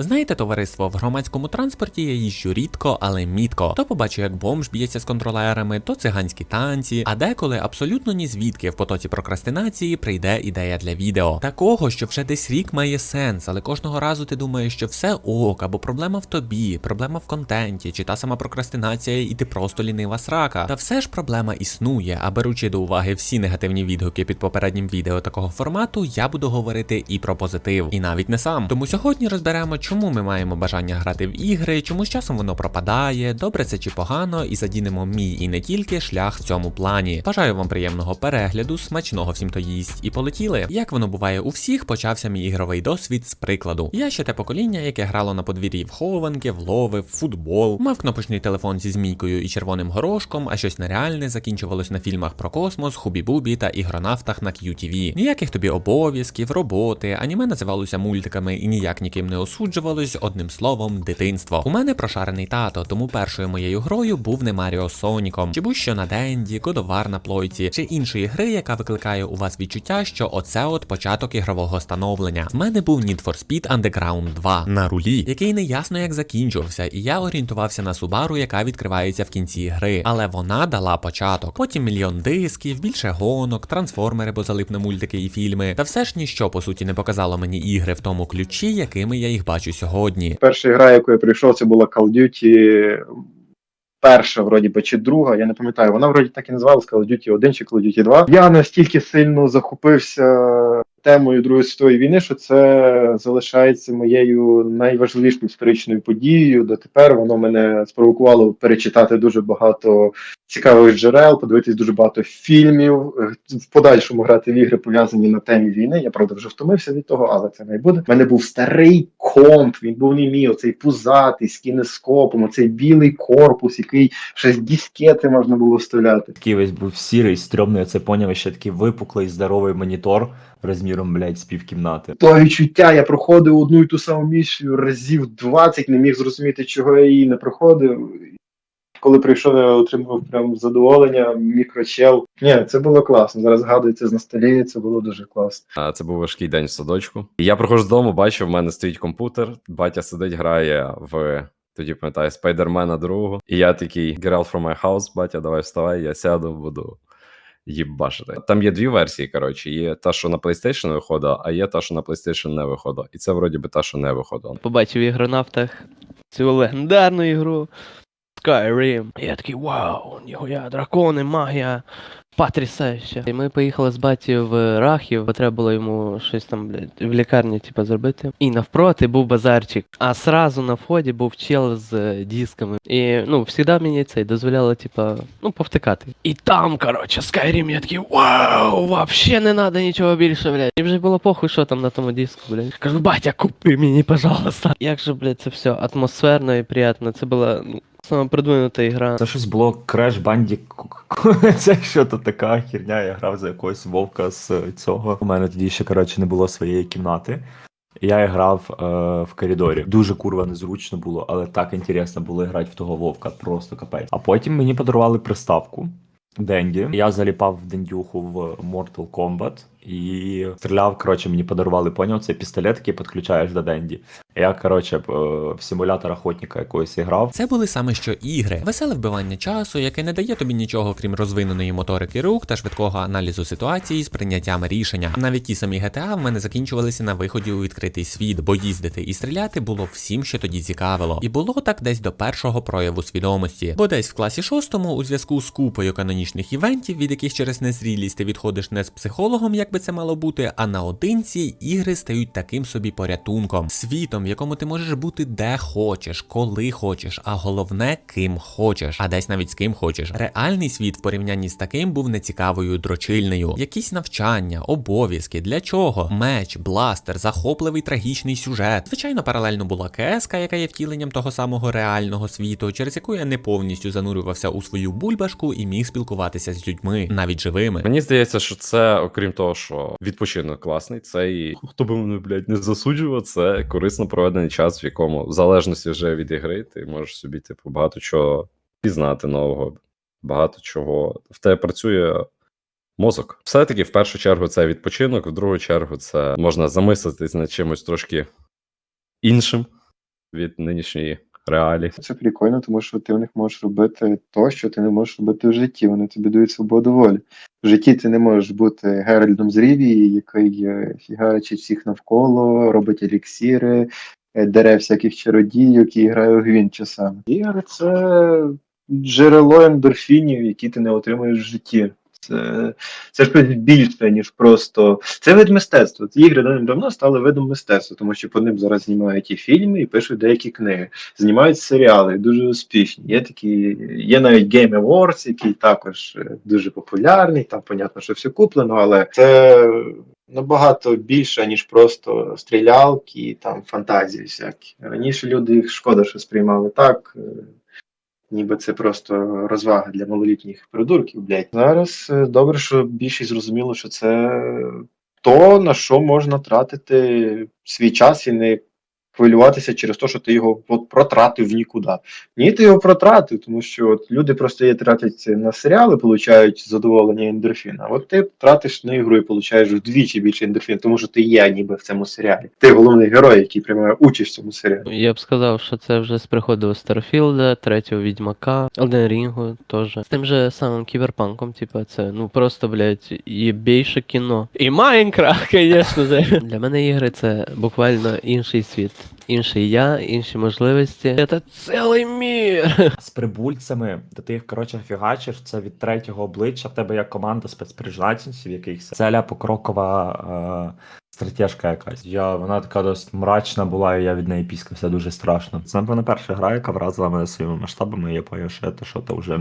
Знаєте, товариство, в громадському транспорті я їжджу рідко, але мітко. То побачу, як бомж б'ється з контролерами, то циганські танці, а деколи абсолютно ні звідки в потоці прокрастинації прийде ідея для відео. Такого, що вже десь рік має сенс, але кожного разу ти думаєш, що все ок, або проблема в тобі, проблема в контенті, чи та сама прокрастинація, і ти просто лінива срака. Та все ж проблема існує, а беручи до уваги всі негативні відгуки під попереднім відео такого формату, я буду говорити і про позитив, і навіть не сам. Тому сьогодні розберемо, чому ми маємо бажання грати в ігри, чому з часом воно пропадає, добре це чи погано, і задінемо мій і не тільки шлях в цьому плані. Бажаю вам приємного перегляду, смачного всім то їсть і полетіли. Як воно буває у всіх, почався мій ігровий досвід з прикладу. Я ще те покоління, яке грало на подвір'ї в хованки, в лови, в футбол, мав кнопочний телефон зі змійкою і червоним горошком, а щось нереальне закінчувалось на фільмах про космос, хубі-бубі та ігронавтах на QTV. Ніяких тобі обов'язків, роботи, аніме називалося мультиками і ніяк ніким не осуджувалось, одним словом, дитинство. У мене прошарений тато, тому першою моєю грою був не Маріо Соніком, чи будь-що на Денді, Годовар на плойці, чи іншої гри, яка викликає у вас відчуття, що оце от початок ігрового становлення. В мене був Need for Speed Underground 2 на рулі, який не ясно як закінчувався, і я орієнтувався на Subaru, яка відкривається в кінці гри. Але вона дала початок. Потім мільйон дисків, більше гонок, трансформери, бо залип на мультики і фільми. Та все ж ніщо по суті не показало мені ігри в тому ключі, якими я їх бачу сьогодні. Перша гра, яку я прийшов, це була Call Duty. Перша, вроді би, чи друга, я не пам'ятаю. Вона вроді так і називалась Call of Duty 1 чи Call of Duty 2. Я настільки сильно захопився темою Другої світової війни, що це залишається моєю найважливішою історичною подією. Дотепер воно мене спровокувало перечитати дуже багато цікавих джерел, подивитись дуже багато фільмів, е, в подальшому грати в ігри пов'язані на темі війни. Я правда вже втомився від того, але це не буде. У мене був старий комп, він був не мій, оцей пузатий з кінескопом, оцей білий корпус, який ще з дискети можна було вставляти. Такий весь був сірий, стрьомний, це поняв, ще такий випуклий, здоровий монітор розміром, блядь, з півкімнати. То відчуття я проходив одну і ту саму місію разів 20, не міг зрозуміти, чого я її не проходив. Коли прийшов, я отримав прям задоволення, мікрочел. Ні, це було класно. Зараз згадується з ностальгії, це було дуже класно. А, Це був важкий день в садочку. Я приходжу з дому, бачу, в мене стоїть комп'ютер, батя сидить, грає в. Тоді пам'ятаю Спайдермена другого. І я такий out from my house, батя, давай вставай, я сяду, буду їбашити. Там є дві версії, коротше. Є та, що на PlayStation виходила, а є та, що на PlayStation не виходила. І це вроді би та, що не виходила. побачив в ігронавтах цю легендарну ігру Skyrim. І я такий вау, ніхуя, дракони, магія, потрясающе. І ми поїхали з баті в Рахів, бо треба було йому щось там, блядь, в лікарні, типа, зробити. І навпроти був базарчик, а сразу на вході був чел з е, дисками. І ну, завжди мені це дозволяло, типа, ну, повтикати. І там, коротше, Skyrim, я такий вау, вообще не надо нічого більше, блядь. І вже було похуй, що там на тому диску, блядь. Кажу, батя, купи мені, пожалуйста. Як же, блядь, це все атмосферно і приємно. Це була ну, саме продвинута ігра. Це щось було Crash Bandicoot. Це що то така херня, я грав за якогось вовка з цього. У мене тоді ще, коротше, не було своєї кімнати. Я грав е, в коридорі. Дуже курва незручно було, але так інтересно було грати в того вовка, просто капець. А потім мені подарували приставку Денді. Я заліпав в Дендюху в Mortal Kombat і стріляв. Коротше, мені подарували, поняв, це пістолет, який підключаєш до Денді. Я, коротше, е, в симулятор охотника якогось грав. Це були саме що ігри, веселе вбивання часу, яке не дає тобі нічого, крім розвиненої моторики рук та швидкого аналізу ситуації з прийняттям рішення. Навіть ті самі GTA в мене закінчувалися на виході у відкритий світ, бо їздити і стріляти було всім, що тоді цікавило. І було так десь до першого прояву свідомості. Бо десь в класі шостому, у зв'язку з купою канонічних івентів, від яких через незрілість ти відходиш не з психологом, як би це мало бути, а наодинці ігри стають таким собі порятунком, світом, в якому ти можеш бути де хочеш, коли хочеш, а головне ким хочеш, а десь навіть з ким хочеш. Реальний світ в порівнянні з таким був нецікавою дрочильнею. Якісь навчання, обов'язки, для чого? Меч, бластер, захопливий трагічний сюжет. Звичайно, паралельно була КСК, яка є втіленням того самого реального світу, через яку я не повністю занурювався у свою бульбашку і міг спілкуватися з людьми, навіть живими. Мені здається, що це, окрім того, що відпочинок класний, це і хто би мене, блядь, не засуджував, це корисно проведений час, в якому, в залежності вже від ігри, ти можеш собі, типу, багато чого пізнати нового, багато чого. В тебе працює мозок. Все-таки в першу чергу це відпочинок, в другу чергу це можна замислитись над чимось трошки іншим. від нинішньої реалії. Це прикольно, тому що ти в них можеш робити то, що ти не можеш робити в житті. Вони тобі дають свободу волі. В житті ти не можеш бути Геральдом з Рівії, який е, фігаричить всіх навколо, робить еліксіри, е, дере всяких чародійок і грає у гвінт часами. Ігри це джерело ендорфінів, які ти не отримуєш в житті. Це, це щось більше, ніж просто. Це вид мистецтва. Ці ігри давно стали видом мистецтва, тому що по ним зараз знімають і фільми, і пишуть деякі книги знімають серіали, дуже успішні. Є такі, є навіть Game Awards, який також е, дуже популярний. Там, понятно, що все куплено, але це набагато більше, ніж просто стрілялки, там фантазії всякі. Раніше люди їх шкода, що сприймали так. Ніби це просто розвага для малолітніх придурків, блядь. Зараз е, добре, що більшість зрозуміло, що це то, на що можна тратити свій час і не хвилюватися через те, що ти його от протратив в нікуди. Ні, ти його протратив, тому що от люди просто є тратять на серіали, получають задоволення ендорфіна. А от ти тратиш на ігру і получаєш вдвічі більше ендорфіна, тому що ти є ніби в цьому серіалі. Ти головний герой, який приймає участь в цьому серіалі. Я б сказав, що це вже з приходу Старфілда, третього Відьмака, Elden Рінгу теж. З тим же самим кіберпанком, типа, це ну просто, блядь, єбейше кіно. І Майнкрафт, звісно. Для мене ігри це буквально інший світ. Інший я, інші можливості. Це цілий мір. З прибульцями, де ти їх коротше фігачиш, це від третього обличчя, в тебе є команда спецпризначенців якихось. Це ля покрокова е, стратежка якась. Я, вона така досить мрачна була, і я від неї піскався дуже страшно. Це, напевно, перша гра, яка вразила мене своїми масштабами, і я поняв, що це що то вже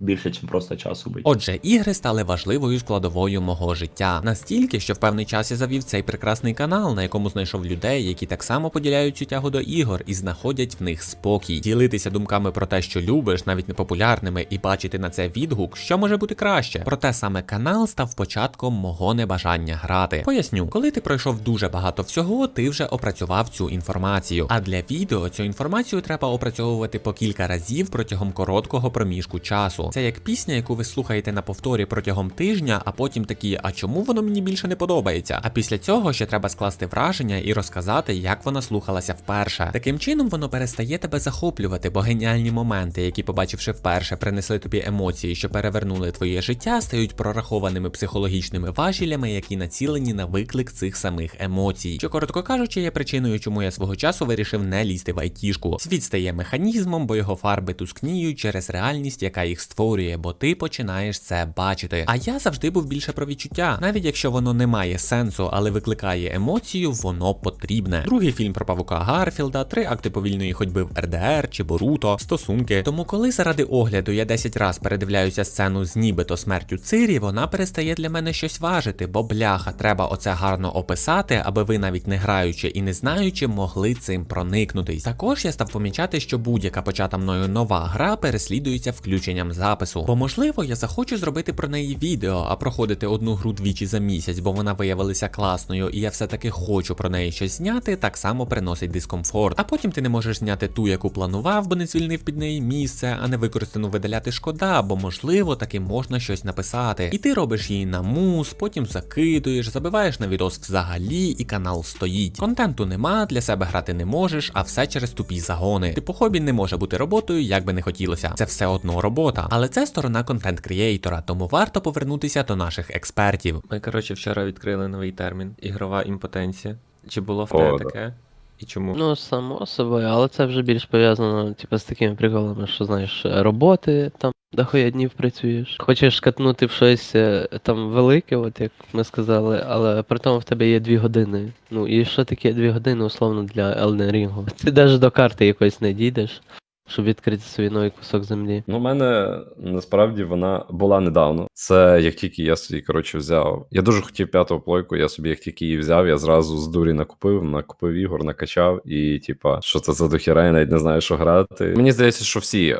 більше, ніж просто час убить. Отже, ігри стали важливою складовою мого життя. Настільки, що в певний час я завів цей прекрасний канал, на якому знайшов людей, які так само поділяють цю тягу до ігор і знаходять в них спокій. Ділитися думками про те, що любиш, навіть непопулярними, і бачити на це відгук, що може бути краще. Проте саме канал став початком мого небажання грати. Поясню, коли ти пройшов дуже багато всього, ти вже опрацював цю інформацію. А для відео цю інформацію треба опрацьовувати по кілька разів протягом короткого проміжку часу. Це як пісня, яку ви слухаєте на повторі протягом тижня, а потім такі, а чому воно мені більше не подобається? А після цього ще треба скласти враження і розказати, як вона слухалася вперше. Таким чином воно перестає тебе захоплювати, бо геніальні моменти, які побачивши вперше, принесли тобі емоції, що перевернули твоє життя, стають прорахованими психологічними важілями, які націлені на виклик цих самих емоцій. Що коротко кажучи, є причиною, чому я свого часу вирішив не лізти в айтішку. Світ стає механізмом, бо його фарби тускніють через реальність, яка їх створює, бо ти починаєш це бачити. А я завжди був більше про відчуття, навіть якщо воно не має сенсу, але викликає емоцію, воно потрібне. Другий фільм про павука Гарфілда, три акти повільної ходьби в РДР чи Боруто, стосунки. Тому, коли заради огляду я 10 раз передивляюся сцену з нібито смертю Цирі, вона перестає для мене щось важити, бо бляха, треба оце гарно описати, аби ви навіть не граючи і не знаючи, могли цим проникнутись. Також я став помічати, що будь-яка почата мною нова гра переслідується включенням запису. Бо можливо я захочу зробити про неї відео, а проходити одну гру двічі за місяць, бо вона виявилася класною, і я все-таки хочу про неї щось зняти, так само приносить дискомфорт. А потім ти не можеш зняти ту, яку планував, бо не звільнив під неї місце, а не використану видаляти шкода, бо можливо таки можна щось написати. І ти робиш її на мус, потім закидуєш, забиваєш на відос взагалі, і канал стоїть. Контенту нема, для себе грати не можеш, а все через тупі загони. Типу хобі не може бути роботою, як би не хотілося. Це все одно робота. Але це сторона контент крієйтора, тому варто повернутися до наших експертів. Ми, коротше, вчора відкрили новий термін ігрова імпотенція. Чи було в тебе таке? І чому? Ну, само собою, але це вже більш пов'язано, типу, з такими приколами, що знаєш, роботи там дохуя днів працюєш. Хочеш катнути в щось е, там велике, от як ми сказали, але при тому в тебе є дві години. Ну і що таке дві години, условно, для Elden Ring? Ти навіть до карти якоїсь не дійдеш, щоб відкрити свій новий кусок землі. Ну, у мене насправді вона була недавно. Це як тільки я собі, коротше, взяв. Я дуже хотів п'яту плойку, я собі, як тільки її взяв, я зразу з дурі накупив, накупив ігор, накачав, і, типа, що це за дохіра, я навіть не знаю, що грати. Мені здається, що всі, е,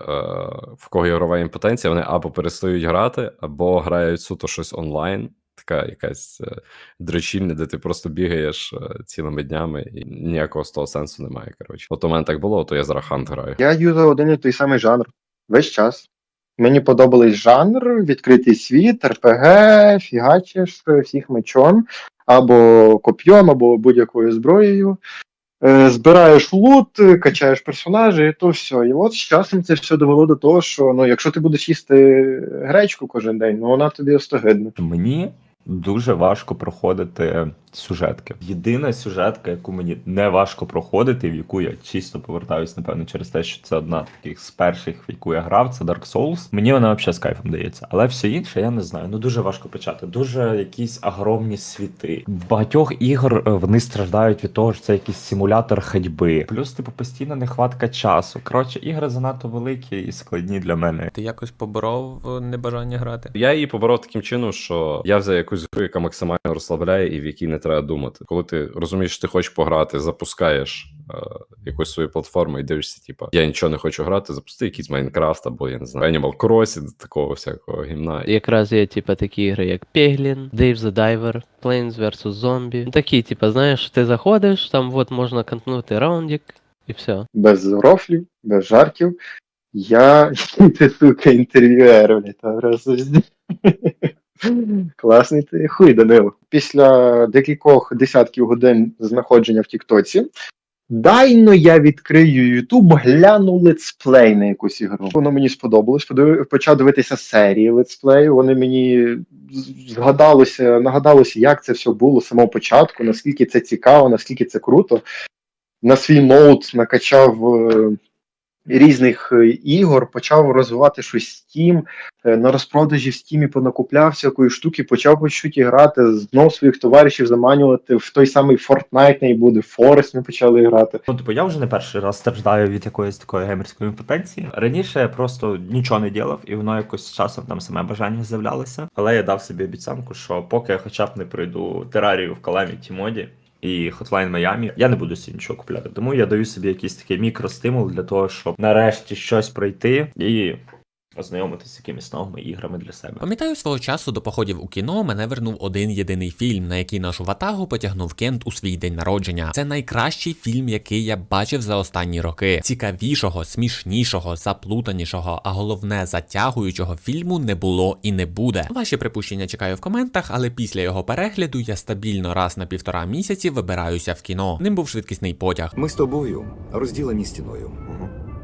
в кого ігрова імпотенція, вони або перестають грати, або грають суто щось онлайн. Така якась е, дрочільня, де ти просто бігаєш е, цілими днями, і ніякого з того сенсу немає. Коротше, от у мене так було, то я зараз хант граю. Я юзав один і той самий жанр весь час. Мені подобались жанр, відкритий світ, РПГ, фігачиш всіх мечом, або коп'єм, або будь-якою зброєю. е, збираєш лут, качаєш персонажі, і то все. І от з часом це все довело до того, що ну, якщо ти будеш їсти гречку кожен день, ну вона тобі остогидне. Мені дуже важко проходити сюжетки. Єдина сюжетка, яку мені не важко проходити, в яку я чисто повертаюсь, напевно, через те, що це одна з таких з перших, в яку я грав, це Dark Souls. Мені вона взагалі з кайфом дається. Але все інше, я не знаю. Ну дуже важко почати. Дуже якісь огромні світи. В багатьох ігор е, вони страждають від того, що це якийсь симулятор ходьби. Плюс, типу, постійна нехватка часу. Коротше, ігри занадто великі і складні для мене. Ти якось поборов е, небажання грати? Я її поборов таким чином, що я взяв якусь гру, яка максимально розслабляє і в якій не треба думати. Коли ти розумієш, що ти хочеш пограти, запускаєш е, якусь свою платформу і дивишся, типа, я нічого не хочу грати, запусти якийсь Майнкрафт або я не знаю, Animal Crossing, такого всякого гімна. Якраз є, типа, такі ігри, як Peglin, Dave the Diver, Planes vs. Zombie. Такі, типа, знаєш, ти заходиш, там от можна кантнути раундик, і все. Без рофлів, без жартів. Я ти сука інтерв'юер, блядь, там просто везде. Класний ти хуй, Данило. Після декількох десятків годин знаходження в Тіктоці. Дайно я відкрию Ютуб, гляну летсплей на якусь ігру. Воно мені сподобалось. Почав дивитися серії летсплею. Вони мені згадалося, нагадалося, як це все було з самого початку, наскільки це цікаво, наскільки це круто. На свій ноут накачав е, різних е, ігор, почав розвивати щось Steam, е, на розпродажі в Steam понакупляв всякої штуки, почав по чуть грати, знов своїх товаришів заманювати в той самий Fortnite не буде, Forest ми почали грати. Ну, типу, я вже не перший раз страждаю від якоїсь такої геймерської імпотенції. Раніше я просто нічого не ділав, і воно якось з часом там саме бажання з'являлося. Але я дав собі обіцянку, що поки я хоча б не пройду терарію в Calamity моді і Hotline Miami, я не буду собі нічого купляти. Тому я даю собі якийсь такий мікростимул для того, щоб нарешті щось пройти і ознайомитися з якимись новими іграми для себе. Пам'ятаю, свого часу до походів у кіно мене вернув один єдиний фільм, на який нашу ватагу потягнув Кент у свій день народження. Це найкращий фільм, який я бачив за останні роки. Цікавішого, смішнішого, заплутанішого, а головне затягуючого фільму не було і не буде. Ваші припущення чекаю в коментах, але після його перегляду я стабільно раз на півтора місяці вибираюся в кіно. Ним був швидкісний потяг. Ми з тобою розділені стіною.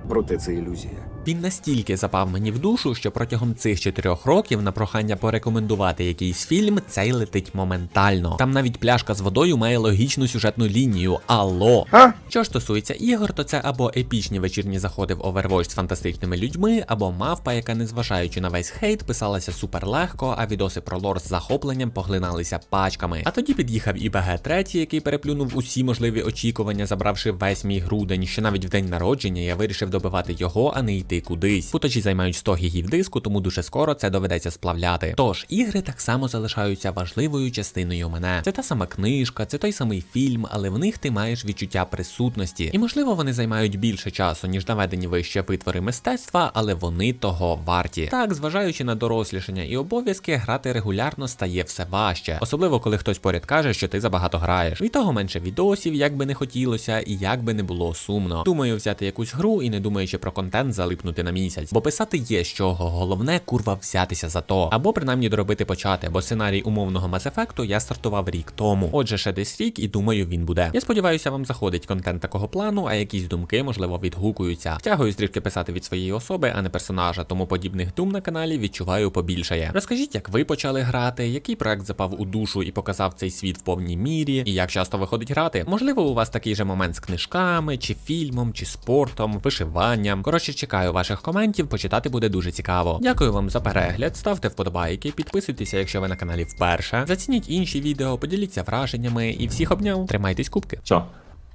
Проте це ілюзія. Він настільки запав мені в душу, що протягом цих чотирьох років на прохання порекомендувати якийсь фільм цей летить моментально. Там навіть пляшка з водою має логічну сюжетну лінію. Алло. А? Що ж стосується ігор, то це або епічні вечірні заходи в Overwatch з фантастичними людьми, або мавпа, яка, незважаючи на весь хейт, писалася супер легко, а відоси про лор з захопленням поглиналися пачками. А тоді під'їхав і БГ 3 який переплюнув усі можливі очікування, забравши весь мій грудень, що навіть в день народження я вирішив добивати його, а не йти кудись. Футажі займають 100 гігів диску, тому дуже скоро це доведеться сплавляти. Тож ігри так само залишаються важливою частиною мене. Це та сама книжка, це той самий фільм, але в них ти маєш відчуття присутності. І можливо вони займають більше часу, ніж наведені вище витвори мистецтва, але вони того варті. Так, зважаючи на дорослішання і обов'язки, грати регулярно стає все важче, особливо коли хтось поряд каже, що ти забагато граєш. Від того менше відосів, як би не хотілося, і як би не було сумно. Думаю, взяти якусь гру і не думаючи про контент, залипнути на місяць. Бо писати є чого, головне курва взятися за то. Або принаймні доробити почати, бо сценарій умовного Mass Effect я стартував рік тому. Отже, ще десь рік, і думаю, він буде. Я сподіваюся, вам заходить контент такого плану, а якісь думки, можливо, відгукуються. Втягуюсь трішки писати від своєї особи, а не персонажа, тому подібних дум на каналі відчуваю побільшає. Розкажіть, як ви почали грати, який проект запав у душу і показав цей світ в повній мірі, і як часто виходить грати. Можливо, у вас такий же момент з книжками, чи фільмом, чи спортом, вишиванням. Коротше, чекаю ваших коментів, почитати буде дуже цікаво. Дякую вам за перегляд, ставте вподобайки, підписуйтеся, якщо ви на каналі вперше. Зацініть інші відео, поділіться враженнями і всіх обняв. Тримайтесь кубки. Що?